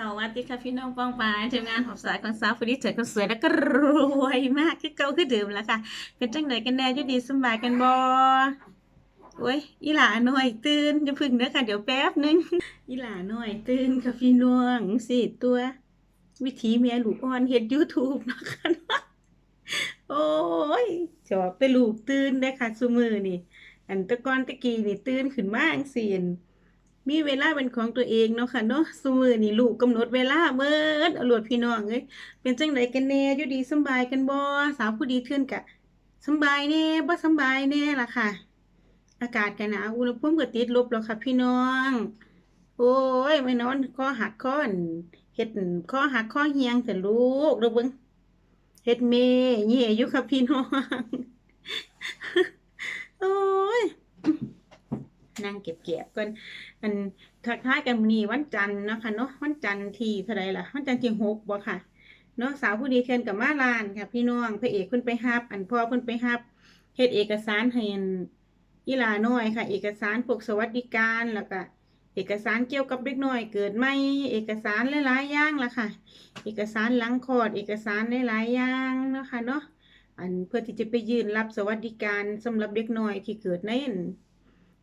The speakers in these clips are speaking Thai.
สวัสดีค่ะพี่น้องป้องปายทีมงานหอบสายคนสาวฟรีเจอคนสวยแล้วก็รวยมากคือเก่าคือเดิมแล้วค่ะ เป็นจังไดกันแน่ยูดีสบายกันบ่โอ้ยอีหลาหน่อยตื่นอย่าพึ่งเด้อค่ะ เดี๋ยวแป๊บนึงอีหลาหน่อยตื่นค่ะพี่น้องสิตัว วิธีเมียหลูกอ่อนเฮ็ด YouTube เนะคะโอ้ยจอบแต่ลูกตื่นได้ค่ะซุมือนี่ อันตะกอนตะกี้นี่ตื่นขึ้นมาจังซี่อั่น มีเวลาเป็นของตัวเองเนาะค่ะเนาะซุมื้อนี้ลูกกำหนดเวลาเบิดอาโลดพี่น้องเอ้ยเป็นจังไดกันแน่อยู่ดีสบายกันบ่สาวผู้ดีเทื่อนกะสบายแน่บ่สบายแน่ล่ะค่ะ อากาศก็หนาวอุณหภูมิก็ติดลบแล้วค่ะ พี่น้อง โอ้ยไม่นอนคอหักคออั่นเฮ็ดคอหักคอเหี่ยงแต่ลูกเด้อเบิงเฮ็ดเมแย่อยู่ค่ะพี่น้อง โอ้ย นั่งเก็บๆก่อนอันทักทายกันมีวันจันทร์นะค่ะเนาะวันจันทร์ที่เท่าใดล่ะวันจันทร์ที่หกบ่ค่ะเนาะสาวผู้ดีเทื่อนกับมาลานค่ะ พี่น้องพระเอกเพิ่นไปรับ อันพ่อเพิ่นไปรับเฮ็ดเอกสารให้อันอีลาน้อยค่ะ เอกสารพวกสวัสดิการแล้วก็เอกสารเกี่ยวกับเด็กน้อยเกิดใหม่เอกสารหลายๆอย่างล่ะค่ะ เอกสารหลังคลอด เอกสารหลายๆอย่างนะคะเนาะอันเพื่อที่จะไปยื่นรับสวัสดิการสำหรับเด็กน้อยที่เกิดในอัน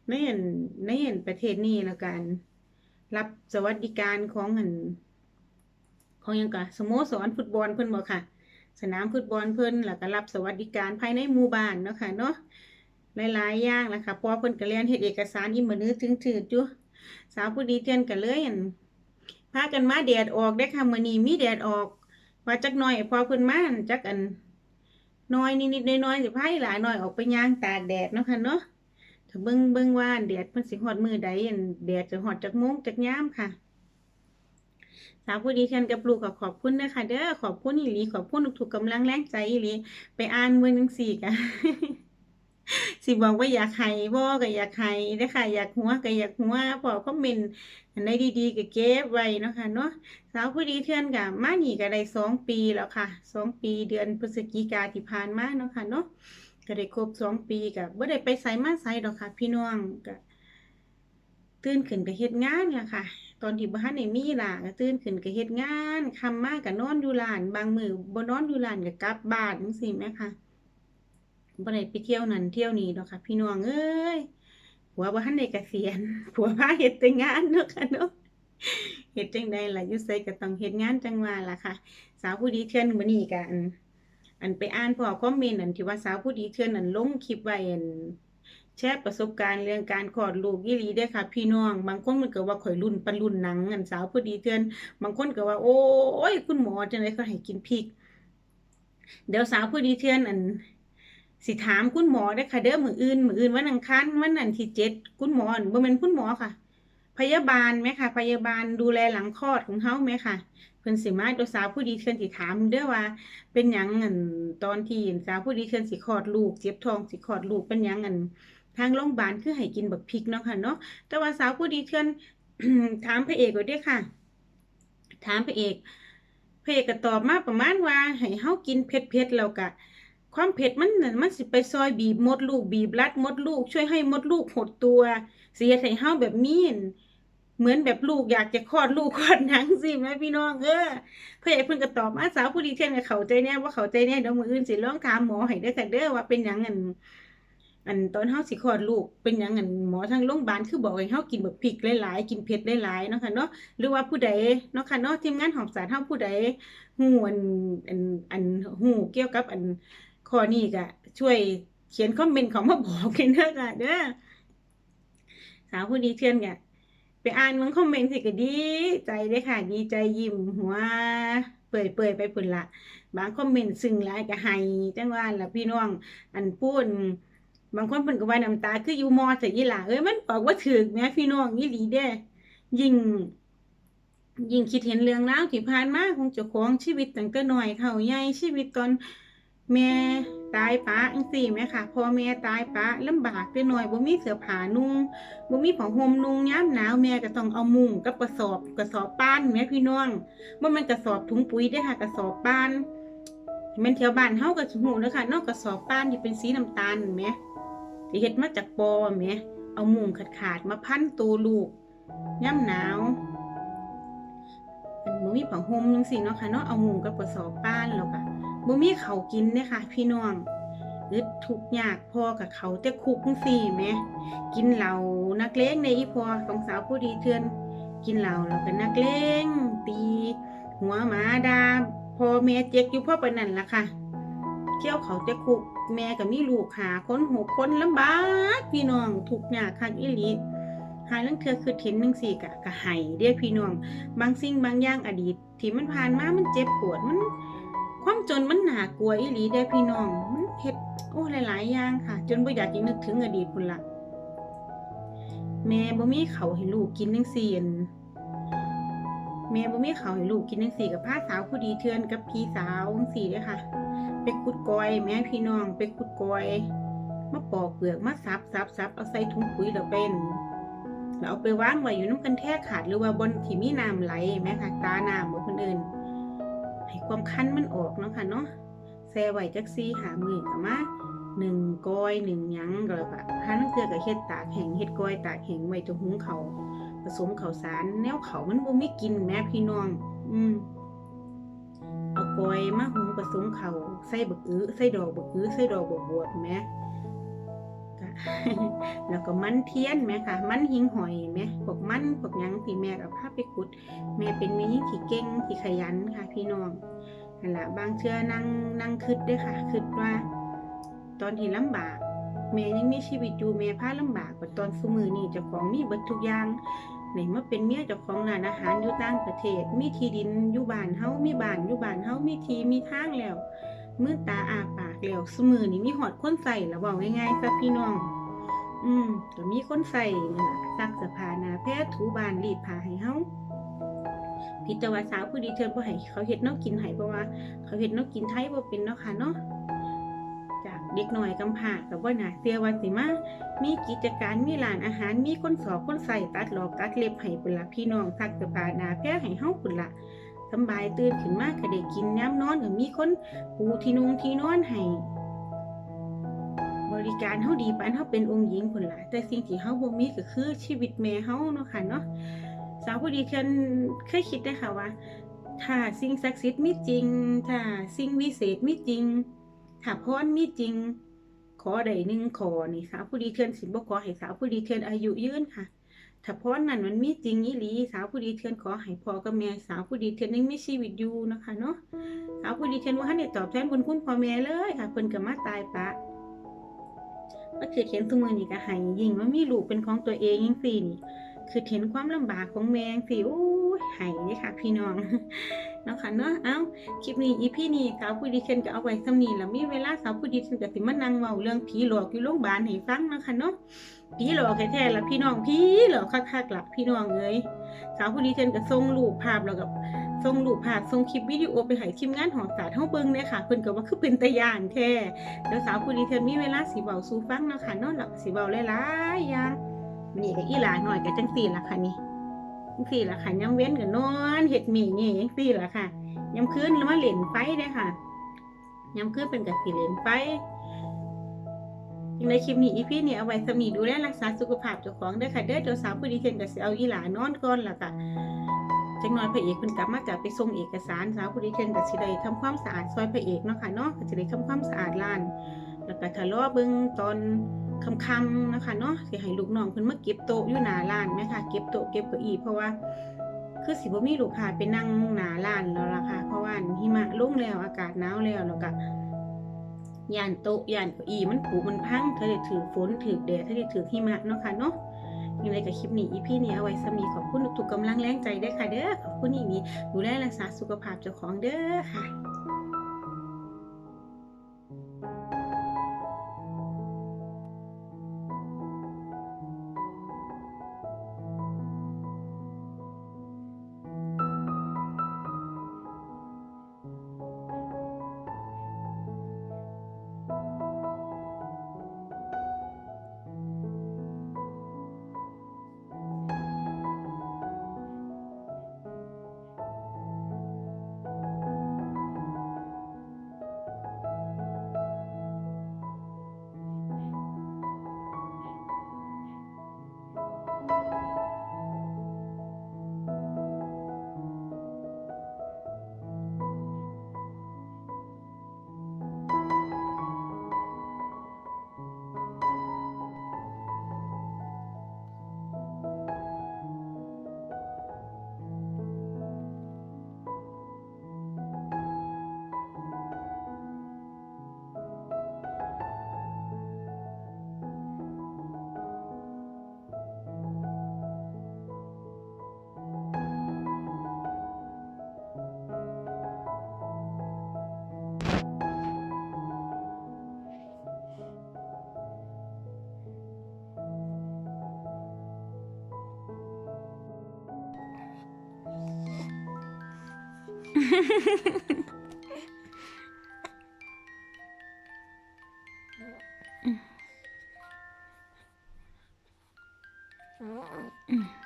ในอันในอันประเทศนี้แล้วกัน รับสวัสดิการของอันของยังกะสโมสรฟุตบอลเพิ่นบ่ค่ะ สนามฟุตบอลเพิ่นแล้วก็รับสวัสดิการภายในหมู่บ้านเนาะค่ะเนาะหลายๆอย่างละค่ะพอเพิ่นก็เรียนเฮ็ดเอกสารอีมื้อนี้ถึงถืออยู่สาวผู้ดีเตือนก็เลยอั่นพากันมาแดดออกเด้ค่ะมื้อนี้มีแดดออกว่าจักหน่อยพอเพิ่นมานจักอันน้อยนิดๆน้อยๆสิพาอีหลายน้อยออกไปย่างตากแดดเนาะค่ะเนาะ ถ้าเบิ่งเบิ่งว่าแดดมันสิฮอดมือใดอั่นแดดจะฮอดจักมงจักยามค่ะ สาวผู้ดีเทื่อนกับลูกก็ขอบคุณนะคะเด้อขอบคุณอีหลีขอบคุณทุกๆกำลังแรงใจอีหลีไปอ่านเบิ่งจังซี่ก็สิบอกว่าอยากให้บ่ก็อยากให้เด้ค่ะอยากหัวก็อยากหัวพอคอมเมนต์อันใดดีๆก็เก็บไว้นะคะเนาะสาวผู้ดีเทื่อนก็มาหนีก็ได้สองปีแล้วค่ะสองปีเดือนพฤศจิกาที่ผ่านมาเนาะค่ะเนาะ ก็ได้ครบสองปีก็บ่ได้ไปไสมาไสดอกค่ะ พี่น้องก็ตื่นขึ้นก็เฮ็ดงานล่ะค่ะ ตอนที่บ่ทันได้มีลานก็ตื่นขึ้นก็เฮ็ดงานคำมากก็นอนอยู่ร้าน บางมือบ่นอนอยู่ร้านก็กลับบ้านจังซี่แหมค่ะบ่ได้ไปเที่ยวนั่นเที่ยวนี่ดอกค่ะ พี่น้องเอ้ยผัวบ่ทันได้เกษียณผัวพาเฮ็ดแต่งานเนาะค่ะเนาะเฮ็ดจังไดล่ะอยู่ไสก็ต้องเฮ็ดงานจังว่าล่ะค่ะ สาวผู้ดีเทื่อนมื้อนี้ก็ อันไปอ่านพอคอมเมนต์อันที่ว่าสาวผู้ดีเทื่อนอันลงคลิปไว้อันแชร์ประสบการณ์เรื่องการคลอดลูกอีหลีเด้ค่ะ พี่น้อง บางคนมันเก็ว่าข่อยรุ่นปันรุ่นหนังอันสาวผู้ดีเทื่อน บางคนก็ว่า โอ้ยคุณหมอจังได๋เขาให้กินพริก เดี๋ยวสาวผู้ดีเทื่อนอันสิถามคุณหมอเด้ค่ะเด้อมืออื่นมืออื่นวันอังคารวันนั้นที่7คุณหมออันบ่แม่นคุณหมอค่ะ พยาบาลแหมค่ะ พยาบาลดูแลหลังคลอดของเฮาแหมค่ะเพิ่นสิมาตัวสาวผู้ดีเทื่อนสิถามเด้อว่า เป็นหยังอั่นตอนที่สาวผู้ดีเทื่อนสิคลอดลูกเจ็บท้องสิคลอดลูกเป็นหยังอั่นทางโรงพยาบาลคือให้กินบักพริกเนาะค่ะเนาะแต่ว่าสาวผู้ดีเทื่อนถามพระเอกไว้ด้ค่ะ ถามพระเอกพระเอกก็ตอบมาประมาณว่าให้เฮากินเผ็ดๆแล้วก็ความเผ็ดมันมันสิไปซอยบีบมดลูกบีบรัดมดลูก ช่วยให้มดลูกหดตัว สิเฮ็ดให้เฮาแบบมีนเหมือนแบบลูกอยากจะคลอดลูกคลอดหนังสิแม่พี่น้องเออพระเอกเพิ่นก็ตอบมาสาวผู้ดีเทื่นก็เขาใจแน่ว่าเขาใจแน่เดี๋ยวมืออื่นสิลองถามหมอให้เด้อค่ะเด้อว่าเป็นหยังอันอันตอนเฮาสิคลอดลูกเป็นหยังอันหมอทางโรงพยาบาลคือบอกให้เฮากินแบักพริกหลายๆกินเผ็ดหลายๆเนาะค่ะเนาะหรือว่าผู้ใดเนาะค่ะเนาะทีมงานหอบสารเฮาผู้ใดฮู้อันอันอันฮู้เกี่ยวกับอันข้อนี้ก็ช่วยเขียนคอมเมนต์เข้ามาบอกกันเด้อค่ะเด้อ สาวผู้ดีเทื่อนก็ไปอ่านเบิ่งคอมเมนต์สิก็ดี ใจเด้ค่ะ ดีใจยิ้มหัว เปื่อยๆไปพุ่นล่ะบางคอมเมนต์ซึ้งหลายก็ให้จังว่าละพี่น้อง อันพูนบางคนเพิ่นก็ว่าน้ำตาคืออยู่มอซะอีหล่าเอ้ยมันบอกบ่าถูกแหมพี่น้องอีหลีเด้ยิ่งยิ่งคิดเห็นเรื่องราวที่ผ่านมาของเจ้าของชีวิตตั้งแต่น้อยเฒ่าใหญ่ชีวิตตอน แม่ตายปะจังซี่แหมค่ะพ่อแม่ตายปะลำบากแต่น้อยบ่มีเสื้อผ้านุ่งบ่มีผ้าห่มนุ่งยามหนาวแม่ก็ต้องเอามุ้งกับกระสอบกระสอบป้านแหมพี่น้องบ่แม่นกระสอบถุงปุ๋ยเด้ค่ะกระสอบป้านม่นแถวบ้านเฮาก็สิฮู้เด้อค่ะนาะกระสอบป้านที่เป็นสีน้ำตาลแหมที่เฮ็ดมาจากปอแหมเอามุ้งขาดๆมาพันตัวลูกยามหนาวอันมีผ้าห่มจังซี่เนาะค่ะเนาะเอามุงกับกระสอบป้านแล้วก็ บ่มีเขากินเด้ค่ะ พี่น้องอึดทุกยากพอกับเขาแต่คุกจังซี่แหมกินเหล้านักเลงในอีพอของสาวผู้ดีเทือน กินเหล้าแล้วก็นนักเลงตี หัวหมาดาพอแม่เจ็กอยู่พ่อปนนั่นล่ะค่ะเที่ยวเขาแต่คุกแม่ก็มีลูกหาคนหกคนลำบากพี่น้องทุกยากคักอีหลีหาเรื่องเธอคือเห็นหนึ่งสี่กะกะไห้เรียกพี่น้อง บางสิ่งบางอย่างอดีตที่มันผ่านมามันเจ็บปวดมัน ความจนมันหนากลัวอีหลีเด้พี่น้อง มันเฮ็ดโอ้หลาย ๆ อย่างค่ะ จนบ่อยากจะนึกถึงอดีตพุ่นละแม่บ่มีเขาให้ลูกกินจังซี่อันแม่บ่มีเขาให้ลูกกินจังซี่กับพาสาวผู้ดีเทือนกับพี่สาวจังซี่เด้อค่ะ ไปขุดกอย แม่พี่น้อง ไปขุดกอยมาปอกเปลือกมาสับสับสับเอาใส่ถุงปุ๋ยแล้วเป็นแล้วเอาไปวางไว้อยู่น้ำกันแท้ขาดหรือว่าบนที่มีน้ำไหลแม่ค่ะตาน้ำบ่คนอื่น ความคันมันออกเนาะค่ะเนาะแซ่ไว้จักซี่หามือกับมาหนึ่งก้อยหนึ่งยังก็แล้วก็ถ้านังเกลือกับเฮ็ดตากแห้งเฮ็ดก้อยตากแห้งไว้จะหุงเขาผสมข้าวสารแนวเขามันบ่มีกินแม่พี่น้อง อืมเอาก้อยมาหุงผสมเขาวใส่บักอื้อใส่ดอกบักอื้อใส่ดอกบักบวบแม่ ก็แล้วก็มันเทียนแม่ค่ะ มันหิงหอยแม่พวกมันพวกยังที่แม่กับพาไปขุด แม่เป็นแม่ยิ่งที่เก่งที่ขยันค่ะ พี่น้องนั่นละบางเชื่อนั่งนั่งคิดด้วยค่ะคิดว่า ตอนที่ลำบากแม่ยังมีชีวิตอยู่แม่พาลำบากกว่าตอนสมือนี่เจ้าของมีเบิดทุกอย่างไหนมาเป็นเมียเจ้าของร้านอาหารอยู่ต่างประเทศ มีที่ดินอยู่บ้านเฮามีบ้านอยู่บ้านเฮามีที่มีทางแล้ว มือตาอาปากแล้วสมือนี่มีหอดคนใส่แล้วเว้าง่ายๆซะพี่น้อง อืมก็มีคนใส่นี่ล่ะซักสื้อผ้านาแพทย์ถูบานรีดผ้าให้เฮาพิจารณาสาวผู้ดีเทินบ่ให้เขาเฮ็ดนวกินให้เพราะว่า เขาเฮ็ดนวกินไทยบ่เป็นเนาะค่ะเนาะจากเด็กหน้อยกำพร้าก็บ่น่าเชื่อว่าสิมามีกิจการมีร้านอาหารมีคนสอบคนใส่ตัดหลอกตัดเล็บให้พุ่นละพี่น้องซักสื้อผ้านาแพทย์ให้เฮาพุ่นละ สำบายตื่นขึ้นมาก็ได้กินน้ำนอนก็มีคนปูที่นุงที่นอนให้บริการเฮาดีปานเฮาเป็นองค์หญิงพุ่นละแต่สิ่งที่เฮาบ่มีก็คือชีวิตแม่เฮาเนาะค่ะเนาะสาวผู้ดีเทือนเคยคิดได้ค่ะว่า ถ้าสิ่งศักดิ์สิทธิ์มีจริง ถ้าสิ่งวิเศษมีจริง ถ้าพรมีจริง ขอได้หนึ่งขอนี่สาวผู้ดีเทือนสิบ่ขอให้สาวผู้ดีเทือนอายุยืนค่ะ ถ้าพรนั้นมันมีจริงอีหลีสาวผู้ดีเทือนขอให้พ่อกับแม่สาวผู้ดีเทือนยังมีชีวิตอยู่นะคะเนาะสาวผู้ดีเทือนบ่ทันได้ตอบแทนบุญคุณพ่อแม่เลยค่ะเพิ่นก็มาตายปะก็คือเห็นสมือนี่ก็หายยิ่งว่ามีลูกเป็นของตัวเองยังสี่นี่คือเห็นความลำบากของแมงสิโอ้ยหายเลยค่ะ พี่น้อง นะคะเนาะ เอ้า คลิปนี้อีพี่นี่สาวผู้ดีเคนก็เอาไว้สำนีแล้วมีเวลาสาวผู้ดีเคนก็สิมานั่งเว้าเรื่องผีหลอกอยู่โรงพยาบาลให้ฟังนะคะเนาะ ผีหลอกแท้ๆละพี่น้องผีหลอกคักๆล่ะพี่น้องเอ้ยสาวผู้ดีเคนก็ส่งรูปภาพแล้วก็ส่งรูปภาพส่งคลิปวิดีโอไปให้ทีมงานหอศาสตร์เฮาเบิ่งเด้อค่ะเพิ่นก็ว่าคือเป็นตาย่านแท้เดี๋ยวสาวผู้ดีเทินมีเวลาสิเบาสู่ฟังเนาะค่ะเนอนหลับสิเบาหลายๆอย่างนี่ก็อีหลาหน่อยก็จังซี่ละค่ะนี่ จังซี่ละค่ะยามเว้นก็นอนเฮ็ดหมี่นี่จังซี่ละค่ะยามคืนแล้วมาเล่นไฟเด้อค่ะยามคืนเป็นก็สิเล่นไฟในคลิปนี้อีพี่นี่ยเอาไว้สมีดูแลรักษาสุขภาพเจ้าของด้อค่ะเด้อเดี๋ยวสาวผู้ดีเทนก็สิเอาอีหลานอนก่อนล่ะค่ะจังน้อยพระเอกเพิ่นกลับมาจากไปส่งเอกสารสาวผู้ดีเทนก็สิได้ทำความสะอาดซอยพระเอกเนาะค่ะเนาะก็สิได้ทำความสะอาดร้านแล้วก็ทะเลาะเบิ่งตอน ค่ำๆนะคะเนาะสิให้ลูกน้องเพิ่นมาเก็บโต๊ะอยู่หน้าร้านแม่ค่ะเก็บโต๊ะเก็บเก้าอี้เพราะว่าคือสิบ่มีลูกค้าไปนั่งหน้าร้านแล้วล่ะค่ะ เพราะว่าหิมะลงแล้วอากาศหนาวแล้วแล้วก็ย่านโต๊ะย่านเก้าอี้มันผุมันพังถ้าได้ถือฝนถือแดดถ้าได้ถือหิมะเนาะค่ะเนาะยังไงกับคลิปนี้อีพี่นี้เอาไว้สมีขอบคุณทุกกำลังแรงใจเด้ค่ะเด้อขอบคุณอีนี้ดูแลรักษาสุขภาพเจ้าของเด้อค่ะ うん。